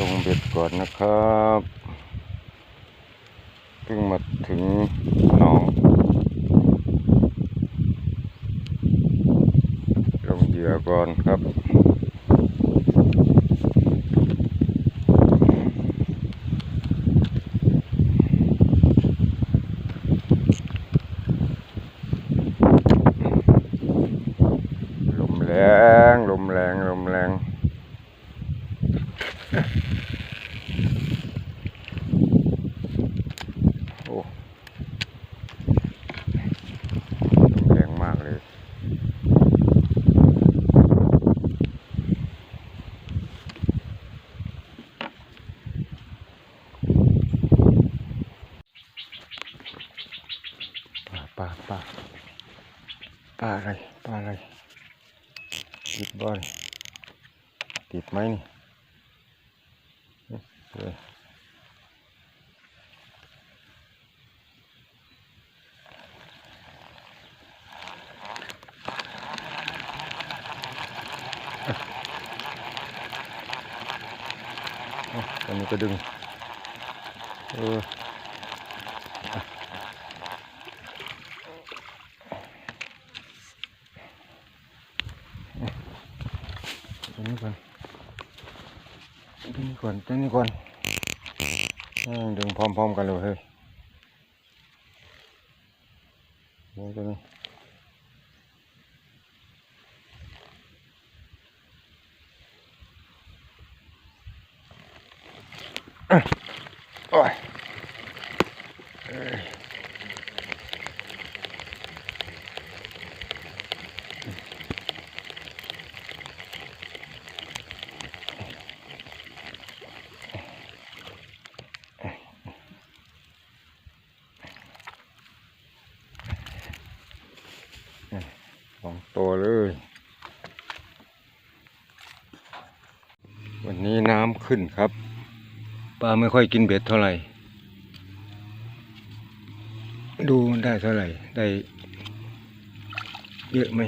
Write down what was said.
ลงเบ็ดก่อนนะครับเพิ่งมาถึงหนอง ลงเหยื่อก่อนครับลมแรงลมแรงลมแรง โอ้แรงมากเลยปลาปลาปลาปลาอะไรปลาอะไรติดบ่อยติดไหมนี่ เอ้ยเอาตอนนี้ก็ ดึงเออตัวนี้ก่อนตัวพร้อมๆกันเลยเฮ้ยโอ้ยตัวนี้อะโอ้ย องตัวเลย วันนี้น้ำขึ้นครับ ปลาไม่ค่อยกินเบ็ดเท่าไหร่ ดูมันได้เท่าไหร่ ได้เยอะไหม